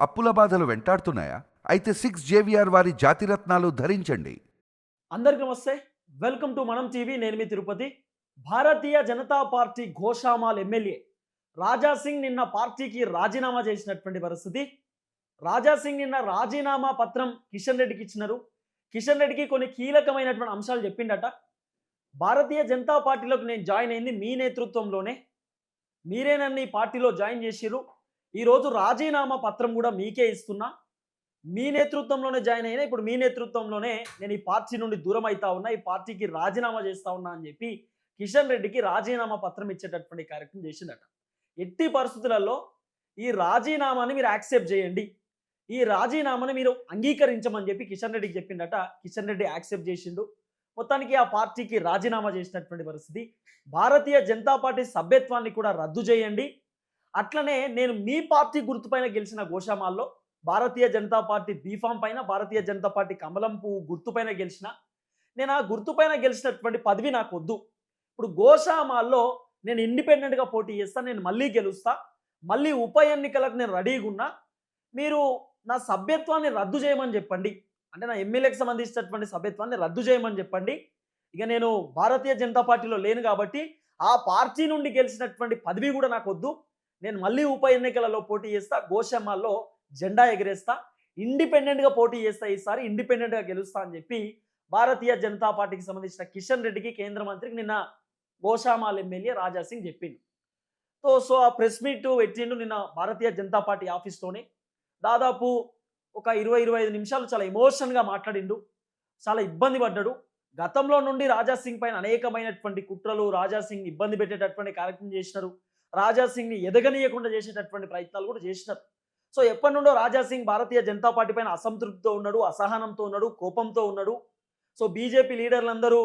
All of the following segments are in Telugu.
అప్పుల బాధలు వెంటాడుతున్నాయా? అయితే సిక్స్ జేవిఆర్ వారి జాతిరత్నాలు ధరించండి. అందరికీ నమస్తే. Welcome to Manam TV. నేను మీ తిరుపతి. భారతీయ జనతా పార్టీ ఘోషామాల్ ఎమ్మెల్యే రాజా సింగ్ నిన్న పార్టీకి రాజీనామా చేసినటువంటి పరిస్థితి. రాజా సింగ్ నిన్న రాజీనామా పత్రం కిషన్ రెడ్డికి ఇచ్చినారు. కిషన్ రెడ్డికి కొన్ని కీలకమైనటువంటి అంశాలు చెప్పిండట. భారతీయ జనతా పార్టీలోకి నేను జాయిన్ అయింది మీ నేతృత్వంలోనే. మీరే నన్ను ఈ పార్టీలో జాయిన్ చేసిర్రు. ఈరోజు రాజీనామా పత్రం కూడా మీకే ఇస్తున్నా. మీ నేతృత్వంలోనే జాయిన్ అయినా ఇప్పుడు మీ నేతృత్వంలోనే నేను ఈ పార్టీ నుండి దూరం అవుతా ఉన్నా ఈ పార్టీకి రాజీనామా చేస్తా ఉన్నా అని చెప్పి కిషన్ రెడ్డికి రాజీనామా పత్రం ఇచ్చేటటువంటి కార్యక్రమం చేసిందట. ఎట్టి పరిస్థితులలో ఈ రాజీనామాని మీరు యాక్సెప్ట్ చేయండి. ఈ రాజీనామాని మీరు అంగీకరించమని చెప్పి కిషన్ రెడ్డికి చెప్పిండట కిషన్ రెడ్డి యాక్సెప్ట్ చేసిండు. మొత్తానికి ఆ పార్టీకి రాజీనామా చేసినటువంటి పరిస్థితి. భారతీయ జనతా పార్టీ సభ్యత్వాన్ని కూడా రద్దు చేయండి. అట్లనే నేను మీ పార్టీ గుర్తుపైన గెలిచిన గోషామాల్లో Bharatiya Janata party B form పైన భారతీయ జనతా పార్టీ కమలం పువ్వు గుర్తుపైన గెలిచిన. నేను ఆ గుర్తుపైన గెలిచినటువంటి పదవి నాకు వద్దు ఇప్పుడు గోషామాల్లో నేను ఇండిపెండెంట్గా పోటీ చేస్తా నేను మళ్ళీ గెలుస్తా మళ్ళీ ఉప ఎన్నికలకు నేను రెడీగా ఉన్నా మీరు నా సభ్యత్వాన్ని రద్దు చేయమని చెప్పండి. అంటే నా ఎమ్మెల్యేకి సంబంధించినటువంటి సభ్యత్వాన్ని రద్దు చేయమని చెప్పండి. ఇక నేను భారతీయ జనతా పార్టీలో లేను కాబట్టి ఆ పార్టీ నుండి గెలిచినటువంటి పదవి కూడా నాకు వద్దు నేను మళ్ళీ ఉప ఎన్నికలలో పోటీ చేస్తా గోషామాల్లో జెండా ఎగరేస్తా ఇండిపెండెంట్గా పోటీ చేస్తా ఈసారి ఇండిపెండెంట్గా గెలుస్తా అని చెప్పి భారతీయ జనతా పార్టీకి సంబంధించిన కిషన్ రెడ్డికి కేంద్ర మంత్రికి నిన్న గోశామాల్ ఎమ్మెల్యే రాజా సింగ్ చెప్పిండు. సో సో ఆ ప్రెస్ మీట్ పెట్టిండు నిన్న భారతీయ జనతా పార్టీ ఆఫీస్లోనే దాదాపు ఒక ఇరవై ఇరవై ఐదు నిమిషాలు చాలా ఎమోషన్గా మాట్లాడిండు. చాలా ఇబ్బంది పడ్డాడు. గతంలో నుండి రాజా సింగ్ పైన అనేకమైనటువంటి కుట్రలు రాజా సింగ్ ఇబ్బంది పెట్టేటటువంటి కార్యక్రమం చేసినారు. రాజా సింగ్ని ఎదగనీయకుండా చేసేటటువంటి ప్రయత్నాలు కూడా చేసినారు. సో ఎప్పటి నుండో రాజా సింగ్ భారతీయ జనతా పార్టీ పైన అసంతృప్తితో ఉన్నాడు అసహనంతో ఉన్నాడు కోపంతో ఉన్నాడు. సో బీజేపీ లీడర్లందరూ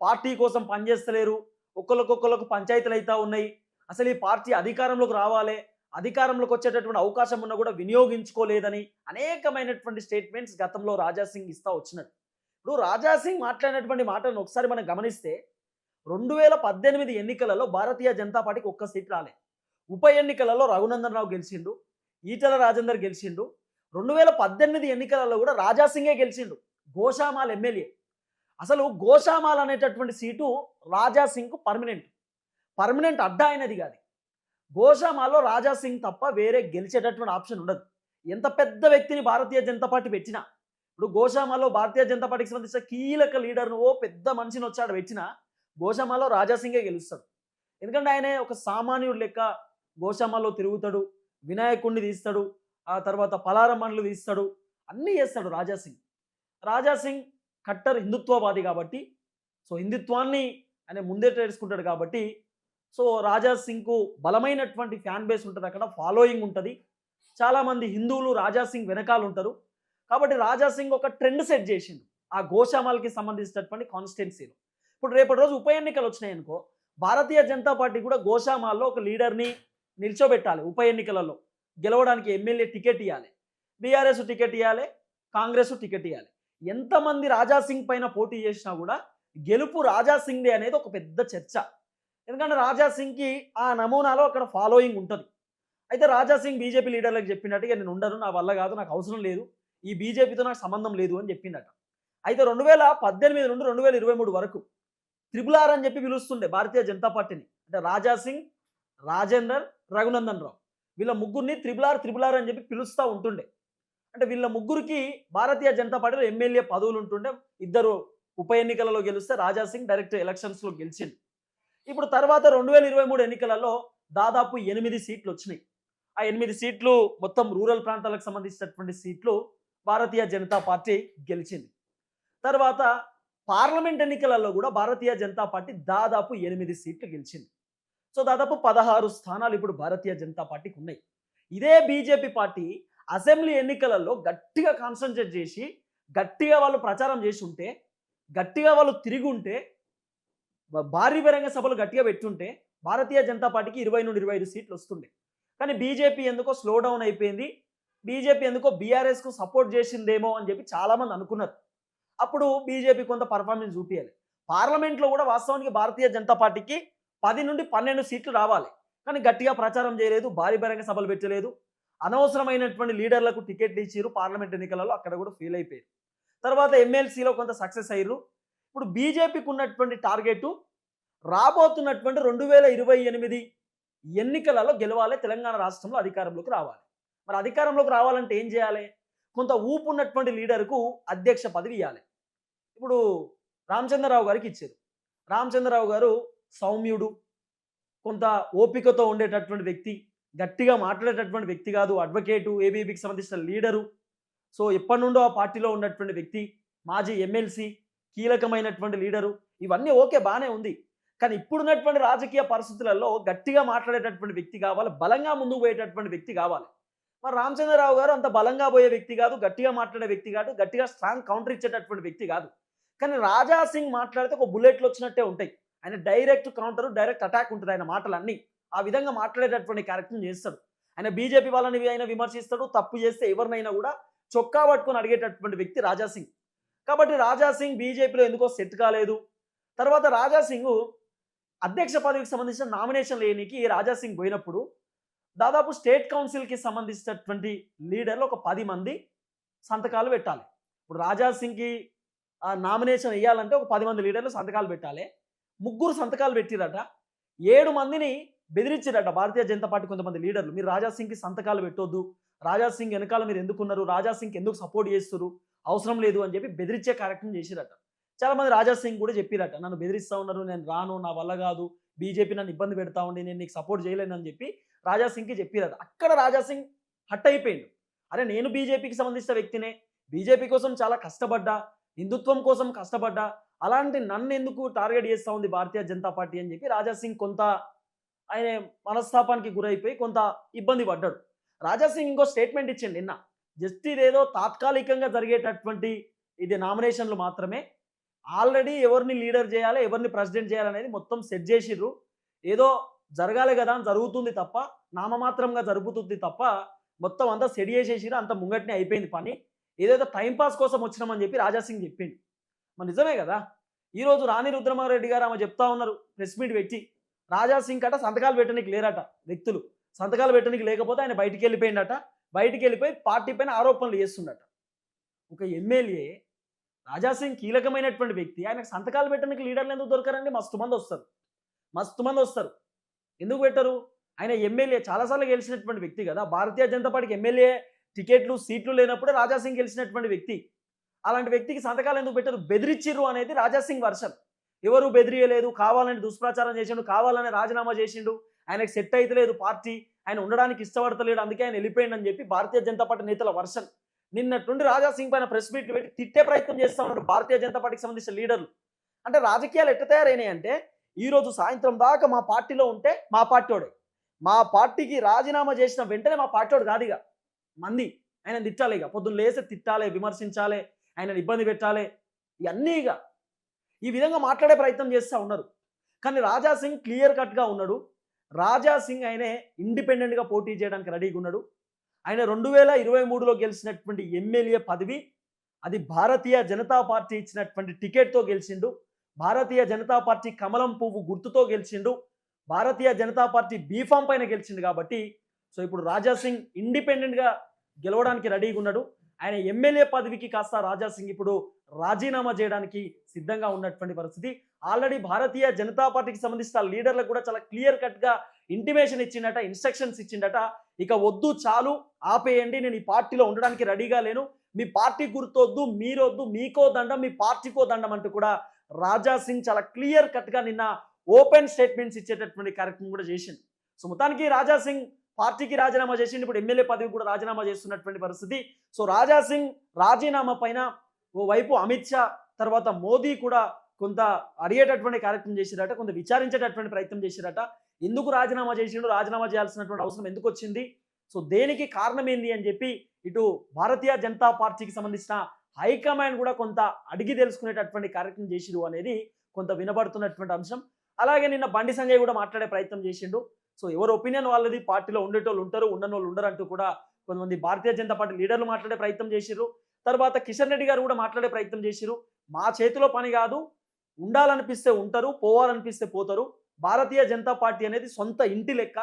పార్టీ కోసం పనిచేస్తలేరు ఒక్కొక్కరికి పంచాయతీలు అవుతా ఉన్నాయి. అసలు ఈ పార్టీ అధికారంలోకి రావాలి అధికారంలోకి వచ్చేటటువంటి అవకాశం ఉన్నా కూడా వినియోగించుకోలేదని అనేకమైనటువంటి స్టేట్మెంట్స్ గతంలో రాజా సింగ్ ఇస్తా వచ్చినట్టు ఇప్పుడు రాజా సింగ్ మాట్లాడినటువంటి మాటలను ఒకసారి మనం గమనిస్తే రెండు వేల పద్దెనిమిది ఎన్నికలలో భారతీయ జనతా పార్టీకి ఒక్క సీట్ రాలే. ఉప ఎన్నికలలో రఘునందన్ రావు గెలిచిండు ఈటల రాజేందర్ గెలిచిండు రెండు వేల పద్దెనిమిది ఎన్నికలలో కూడా రాజా సింగే గెలిచిండు గోషామాల్ ఎమ్మెల్యే. అసలు గోషామాల్ అనేటటువంటి సీటు రాజా సింగ్కు పర్మనెంట్. పర్మనెంట్ అడ్డా అయినది కాదు. గోషామాల్లో రాజా సింగ్ తప్ప వేరే గెలిచేటటువంటి ఆప్షన్ ఉండదు. ఎంత పెద్ద వ్యక్తిని భారతీయ జనతా పార్టీ పెట్టినా? ఇప్పుడు గోషామాలో భారతీయ జనతా పార్టీకి సంబంధించిన కీలక లీడర్ను ఓ పెద్ద మనిషిని వచ్చాడు పెట్టినా గోషామాలో రాజా సింగే గెలుస్తాడు. ఎందుకంటే ఆయన ఒక సామాన్యుడు లెక్క గోషామాలో తిరుగుతాడు వినాయకుడిని తీస్తాడు ఆ తర్వాత పలారం మండలు తీస్తాడు అన్నీ చేస్తాడు రాజా సింగ్ రాజా సింగ్ కట్టర్ హిందుత్వవాది కాబట్టి సో హిందుత్వాన్ని ఆయన ముందే తెలుసుకుంటాడు కాబట్టి సో రాజా సింగ్కు బలమైనటువంటి ఫ్యాన్ బేస్ ఉంటుంది అక్కడ ఫాలోయింగ్ ఉంటుంది. చాలామంది హిందువులు రాజా సింగ్ వెనకాల ఉంటారు. కాబట్టి రాజా సింగ్ ఒక ట్రెండ్ సెట్ చేసిండు ఆ గోషామాల్కి సంబంధించినటువంటి కాన్స్టిట్యున్సీలో ఇప్పుడు రేపటి రోజు ఉప ఎన్నికలు వచ్చినాయనుకో భారతీయ జనతా పార్టీ కూడా గోషామాల్లో ఒక లీడర్ని నిల్చోబెట్టాలి ఉప ఎన్నికలలో. గెలవడానికి ఎమ్మెల్యే టికెట్ ఇవ్వాలి బీఆర్ఎస్ టికెట్ ఇవ్వాలి కాంగ్రెస్ టికెట్ ఇవ్వాలి ఎంతమంది రాజా సింగ్ పైన పోటీ చేసినా కూడా గెలుపు రాజాసింగ్దే అనేది ఒక పెద్ద చర్చ. ఎందుకంటే రాజా సింగ్కి ఆ నమూనాలో అక్కడ ఫాలోయింగ్ ఉంటుంది. అయితే రాజా సింగ్ బీజేపీ లీడర్లకు చెప్పినట్టుగా నేను ఉండను నా వల్ల కాదు నాకు అవసరం లేదు ఈ బీజేపీతో నాకు సంబంధం లేదు అని చెప్పిండట అయితే రెండు వేల పద్దెనిమిది నుండి రెండు వేల ఇరవై మూడు వరకు త్రిపుల్ ఆర్ అని చెప్పి పిలుస్తుండే భారతీయ జనతా పార్టీని. అంటే రాజా సింగ్ రాజేందర్ రఘునందన్ రావు. వీళ్ళ ముగ్గురిని త్రిపుల్ ఆర్ ఆర్ అని చెప్పి పిలుస్తూ ఉంటుండే. అంటే వీళ్ళ ముగ్గురికి భారతీయ జనతా పార్టీలో ఎమ్మెల్యే పదవులు ఉంటుండే. ఇద్దరు ఉప ఎన్నికలలో గెలిస్తే రాజా సింగ్ డైరెక్ట్ ఎలక్షన్స్లో గెలిచింది ఇప్పుడు తర్వాత రెండు వేల ఇరవై మూడు ఎన్నికలలో దాదాపు ఎనిమిది సీట్లు వచ్చినాయి. ఆ ఎనిమిది సీట్లు మొత్తం రూరల్ ప్రాంతాలకు సంబంధించినటువంటి సీట్లు భారతీయ జనతా పార్టీ గెలిచింది. తర్వాత పార్లమెంట్ ఎన్నికలలో కూడా భారతీయ జనతా పార్టీ దాదాపు ఎనిమిది సీట్లు గెలిచింది. సో దాదాపు పదహారు స్థానాలు ఇప్పుడు భారతీయ జనతా పార్టీకి ఉన్నాయి. ఇదే బీజేపీ పార్టీ అసెంబ్లీ ఎన్నికలలో గట్టిగా కాన్సన్ట్రేట్ చేసి గట్టిగా వాళ్ళు ప్రచారం చేసి ఉంటే గట్టిగా వాళ్ళు తిరిగి ఉంటే భారీ బహిరంగ సభలు గట్టిగా పెట్టుంటే భారతీయ జనతా పార్టీకి ఇరవై నుండి ఇరవై ఐదు సీట్లు వస్తుండే. కానీ బీజేపీ ఎందుకో స్లో డౌన్ అయిపోయింది. బీజేపీ ఎందుకో బీఆర్ఎస్కు సపోర్ట్ చేసిందేమో అని చెప్పి చాలామంది అనుకున్నారు. అప్పుడు బీజేపీ కొంత పర్ఫార్మెన్స్ చూపించాలి పార్లమెంట్లో కూడా వాస్తవానికి భారతీయ జనతా పార్టీకి పది నుండి పన్నెండు సీట్లు రావాలి. కానీ గట్టిగా ప్రచారం చేయలేదు భారీ బహిరంగ సభలు పెట్టలేదు. అనవసరమైనటువంటి లీడర్లకు టికెట్లు ఇచ్చిర్రు పార్లమెంట్ ఎన్నికలలో అక్కడ కూడా ఫెయిల్ అయిపోయారు. తర్వాత ఎమ్మెల్సీలో కొంత సక్సెస్ అయ్యారు ఇప్పుడు బీజేపీకి ఉన్నటువంటి టార్గెట్ రాబోతున్నటువంటి రెండు వేల ఇరవై ఎనిమిది ఎన్నికలలో గెలవాలి తెలంగాణ రాష్ట్రంలో అధికారంలోకి రావాలి. మరి అధికారంలోకి రావాలంటే ఏం చేయాలి? కొంత ఊపు ఉన్నటువంటి లీడర్కు అధ్యక్ష పదవి ఇవ్వాలి ఇప్పుడు రామచంద్రరావు గారికి ఇచ్చారు. రామచంద్రరావు గారు సౌమ్యుడు కొంత ఓపికతో ఉండేటటువంటి వ్యక్తి గట్టిగా మాట్లాడేటటువంటి వ్యక్తి కాదు అడ్వకేటు ఏబీబీకి సంబంధించిన లీడరు. సో ఎప్పటి నుండో ఆ పార్టీలో ఉన్నటువంటి వ్యక్తి మాజీ ఎమ్మెల్సీ కీలకమైనటువంటి లీడరు. ఇవన్నీ ఓకే బాగానే ఉంది. కానీ ఇప్పుడున్నటువంటి రాజకీయ పరిస్థితులలో గట్టిగా మాట్లాడేటటువంటి వ్యక్తి కావాలి బలంగా ముందుకు పోయేటటువంటి వ్యక్తి కావాలి. మరి రామచంద్రరావు గారు అంత బలంగా పోయే వ్యక్తి కాదు గట్టిగా మాట్లాడే వ్యక్తి కాదు గట్టిగా స్ట్రాంగ్ కౌంటర్ ఇచ్చేటటువంటి వ్యక్తి కాదు. కానీ రాజా సింగ్ మాట్లాడితే ఒక బుల్లెట్లు వచ్చినట్టే ఉంటాయి. ఆయన డైరెక్ట్ కౌంటర్ డైరెక్ట్ అటాక్ ఉంటుంది ఆయన మాటలన్నీ. ఆ విధంగా మాట్లాడేటటువంటి కార్యక్రమం చేస్తాడు. ఆయన బీజేపీ వాళ్ళని ఆయన విమర్శిస్తాడు తప్పు చేస్తే ఎవరినైనా కూడా చొక్కా పట్టుకొని అడిగేటటువంటి వ్యక్తి రాజా సింగ్. కాబట్టి రాజా సింగ్ బీజేపీలో ఎందుకో సెట్ కాలేదు. తర్వాత రాజా సింగ్ అధ్యక్ష పదవికి సంబంధించిన నామినేషన్ లేనికి రాజా సింగ్ పోయినప్పుడు దాదాపు స్టేట్ కౌన్సిల్కి సంబంధించినటువంటి లీడర్లు ఒక పది మంది సంతకాలు పెట్టాలి. ఇప్పుడు రాజా సింగ్కి నామినేషన్ వేయాలంటే ఒక పది మంది లీడర్లు సంతకాలు పెట్టాలి. ముగ్గురు సంతకాలు పెట్టిరట. ఏడు మందిని బెదిరించారట భారతీయ జనతా పార్టీ కొంతమంది లీడర్లు. మీరు రాజాసింగ్కి సంతకాలు పెట్టొద్దు. రాజా సింగ్ వెనకాల మీరు ఎందుకున్నారు? రాజా ఎందుకు సపోర్ట్ చేస్తున్నారు? అవసరం లేదు అని చెప్పి బెదిరించే కార్యక్రమం చేసిరట. చాలా మంది రాజా సింగ్ కూడా చెప్పిరట నన్ను బెదిరిస్తా ఉన్నారు. నేను రాను. నా వల్ల కాదు. బీజేపీ నన్ను ఇబ్బంది పెడతా ఉండి నేను నీకు సపోర్ట్ చేయలేను అని చెప్పి రాజా సింగ్కి చెప్పిరట. అక్కడ రాజా సింగ్ హట్ అయిపోయిండు. అరే నేను బీజేపీకి సంబంధించిన వ్యక్తినే. బీజేపీ కోసం చాలా కష్టపడ్డా. హిందుత్వం కోసం కష్టపడ్డా. అలాంటి నన్ను ఎందుకు టార్గెట్ చేస్తూ ఉంది భారతీయ జనతా పార్టీ అని చెప్పి రాజా సింగ్ కొంత ఆయన మనస్తాపానికి గురైపోయి కొంత ఇబ్బంది పడ్డాడు. రాజా సింగ్ ఇంకో స్టేట్మెంట్ ఇచ్చిండు నిన్న. జస్ట్ ఇదేదో తాత్కాలికంగా జరిగేటటువంటి ఇది నామినేషన్లు మాత్రమే. ఆల్రెడీ ఎవరిని లీడర్ చేయాలి ఎవరిని ప్రెసిడెంట్ చేయాలనేది మొత్తం సెట్ చేసిర్రు. ఏదో జరగాలి కదా అని జరుగుతుంది తప్ప నామమాత్రంగా జరుగుతుంది తప్ప మొత్తం అంతా సెడి చేసేసిరు అంత ముంగట్నే అయిపోయింది పని. ఏదైతే టైంపాస్ కోసం వచ్చినామని చెప్పి రాజాసింగ్ చెప్పిండు. మరి నిజమే కదా? ఈరోజు రాణి రుద్రమారెడ్డి గారు ఆమె చెప్తా ఉన్నారు ప్రెస్ మీట్ పెట్టి. రాజాసింగ్ అట సంతకాలు పెట్టడానికి లేరట వ్యక్తులు. సంతకాలు పెట్టడానికి లేకపోతే ఆయన బయటికి వెళ్ళిపోయిండట. బయటికి వెళ్ళిపోయి పార్టీ పైన ఆరోపణలు చేస్తుండట. ఒక ఎమ్మెల్యే రాజాసింగ్ కీలకమైనటువంటి వ్యక్తి. ఆయనకు సంతకాలు పెట్టడానికి లీడర్లు ఎందుకు దొరకరండి? మస్తు మంది వస్తారు. మస్తు మంది వస్తారు. ఎందుకు పెట్టరు? ఆయన ఎమ్మెల్యే చాలాసార్లు గెలిచినటువంటి వ్యక్తి కదా. భారతీయ జనతా పార్టీకి ఎమ్మెల్యే టికెట్లు సీట్లు లేనప్పుడే రాజాసింగ్ గెలిచినటువంటి వ్యక్తి. అలాంటి వ్యక్తికి సంతకాలు ఎందుకు పెట్టరు? బెదిరిచ్చిర్రు అనేది రాజాసింగ్ వర్షన్ ఎవరు బెదిరియలేదు కావాలని దుష్ప్రచారం చేసిండు కావాలని రాజీనామా చేసిండు. ఆయనకు సెట్ అయితలేదు పార్టీ. ఆయన ఉండడానికి ఇష్టపడతలేడు అందుకే ఆయన వెళ్ళిపోయిండు అని చెప్పి భారతీయ జనతా పార్టీ నేతల వర్షన్ నిన్నట్టుండి రాజా సింగ్ పైన ప్రెస్ మీట్లు పెట్టి తిట్టే ప్రయత్నం చేస్తా ఉన్నారు భారతీయ జనతా పార్టీకి సంబంధించిన లీడర్లు. అంటే రాజకీయాలు ఎట్ట తయారైనాయి అంటే ఈ రోజు సాయంత్రం దాకా మా పార్టీలో ఉంటే మా పార్టీోడే మా పార్టీకి రాజీనామా చేసిన వెంటనే మా పార్టీోడు కాదు ఇక మంది. ఆయన తిట్టాలి ఇక. పొద్దున్న లేసి తిట్టాలి విమర్శించాలి ఆయన ఇబ్బంది పెట్టాలి. ఇవన్నీ ఇక. ఈ విధంగా మాట్లాడే ప్రయత్నం చేస్తూ ఉన్నారు. కానీ రాజా సింగ్ క్లియర్ కట్గా ఉన్నాడు. రాజా సింగ్ ఆయనే ఇండిపెండెంట్గా పోటీ చేయడానికి రెడీగా ఉన్నాడు. ఆయన రెండు వేల ఇరవై మూడులో గెలిచినటువంటి ఎమ్మెల్యే పదవి అది భారతీయ జనతా పార్టీ ఇచ్చినటువంటి టికెట్తో గెలిచిండు. భారతీయ జనతా పార్టీ కమలం పువ్వు గుర్తుతో గెలిచిండు. భారతీయ జనతా పార్టీ బీఫామ్ పైన గెలిచిండు కాబట్టి సో ఇప్పుడు రాజా సింగ్ ఇండిపెండెంట్గా గెలవడానికి రెడీగా ఉన్నాడు. ఆయన ఎమ్మెల్యే పదవికి కాస్త రాజా సింగ్ ఇప్పుడు రాజీనామా చేయడానికి సిద్ధంగా ఉన్నటువంటి పరిస్థితి. ఆల్రెడీ భారతీయ జనతా పార్టీకి సంబంధించిన లీడర్లకు కూడా చాలా క్లియర్ కట్గా ఇంటిమేషన్ ఇచ్చిండట ఇన్స్ట్రక్షన్స్ ఇచ్చిండట. ఇక వద్దు చాలు ఆపేయండి నేను ఈ పార్టీలో ఉండడానికి రెడీగా లేను. మీ పార్టీ గుర్తొద్దు మీరొద్దు మీకో దండం మీ పార్టీకో దండం అంటూ కూడా రాజా సింగ్ చాలా క్లియర్ కట్గా నిన్న ఓపెన్ స్టేట్మెంట్స్ ఇచ్చేటటువంటి కార్యక్రమం కూడా చేసింది సో మొత్తానికి రాజా సింగ్ పార్టీకి రాజీనామా చేసిండు. ఇప్పుడు ఎమ్మెల్యే పదవి కూడా రాజీనామా చేస్తున్నటువంటి పరిస్థితి. సో రాజా సింగ్ రాజీనామా పైన ఓవైపు అమిత్ షా తర్వాత మోదీ కూడా కొంత అడిగేటటువంటి కార్యక్రమం చేసిరట కొంత విచారించేటటువంటి ప్రయత్నం చేసిరట. ఎందుకు రాజీనామా చేసిండు? రాజీనామా చేయాల్సినటువంటి అవసరం ఎందుకు వచ్చింది? సో దేనికి కారణం ఏంది అని చెప్పి ఇటు భారతీయ జనతా పార్టీకి సంబంధించిన హైకమాండ్ కూడా కొంత అడిగి తెలుసుకునేటటువంటి కార్యక్రమం చేసిరు అనేది కొంత వినబడుతున్నటువంటి అంశం. అలాగే నిన్న బండి సంజయ్ కూడా మాట్లాడే ప్రయత్నం చేసిండు. సో ఎవరు ఒపీనియన్ వాళ్ళది? పార్టీలో ఉండేటోళ్ళు ఉంటారు ఉండని వాళ్ళు ఉండరు అంటూ కూడా కొంతమంది భారతీయ జనతా పార్టీ లీడర్లు మాట్లాడే ప్రయత్నం చేసిరు తర్వాత కిషన్ రెడ్డి గారు కూడా మాట్లాడే ప్రయత్నం చేసిరు మా చేతిలో పని కాదు ఉండాలనిపిస్తే ఉంటారు పోవాలనిపిస్తే పోతారు. భారతీయ జనతా పార్టీ అనేది సొంత ఇంటి లెక్క.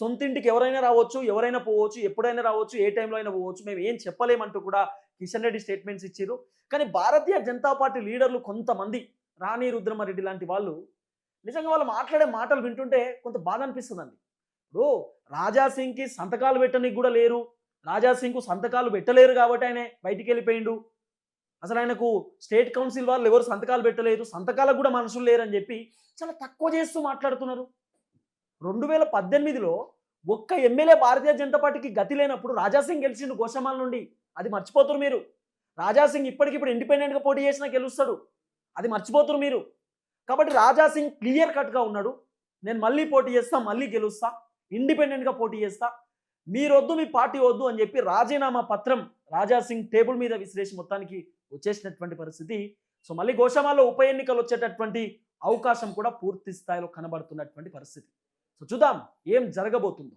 సొంత ఇంటికి ఎవరైనా రావచ్చు ఎవరైనా పోవచ్చు ఎప్పుడైనా రావచ్చు ఏ టైంలో అయినా పోవచ్చు మేము ఏం చెప్పలేమంటూ కూడా కిషన్ రెడ్డి స్టేట్మెంట్స్ ఇచ్చారు కానీ భారతీయ జనతా పార్టీ లీడర్లు కొంతమంది రాణి రుద్రమారెడ్డి లాంటి వాళ్ళు నిజంగా వాళ్ళు మాట్లాడే మాటలు వింటుంటే కొంత బాధ అనిపిస్తుందండి. ఇప్పుడు రాజాసింగ్కి సంతకాలు పెట్టడానికి కూడా లేరు. రాజాసింగ్కు సంతకాలు పెట్టలేరు కాబట్టి ఆయన బయటికి వెళ్ళిపోయిండు. అసలు ఆయనకు స్టేట్ కౌన్సిల్ వాళ్ళు ఎవరు సంతకాలు పెట్టలేదు. సంతకాలకు కూడా మనుషులు లేరని చెప్పి చాలా తక్కువ చేస్తూ మాట్లాడుతున్నారు. రెండు వేల పద్దెనిమిదిలో ఒక్క ఎమ్మెల్యే భారతీయ జనతా పార్టీకి గతి లేనప్పుడు రాజాసింగ్ గెలిచిండు గోషమాల నుండి. అది మర్చిపోతురు మీరు. రాజాసింగ్ ఇప్పటికిప్పుడు ఇండిపెండెంట్గా పోటీ చేసినా గెలుస్తాడు. అది మర్చిపోతురు మీరు. కాబట్టి రాజాసింగ్ క్లియర్ కట్గా ఉన్నాడు. నేను మళ్ళీ పోటీ చేస్తా మళ్ళీ గెలుస్తా ఇండిపెండెంట్గా పోటీ చేస్తా. మీరొద్దు మీ పార్టీ వద్దు అని చెప్పి రాజీనామా పత్రం రాజాసింగ్ టేబుల్ మీద విసిరేసి మొత్తానికి వచ్చేసినటువంటి పరిస్థితి. సో మళ్ళీ గోషామాలో ఉప ఎన్నికలు వచ్చేటటువంటి అవకాశం కూడా పూర్తి స్థాయిలో కనబడుతున్నటువంటి పరిస్థితి. సో చూద్దాం ఏం జరగబోతుందో.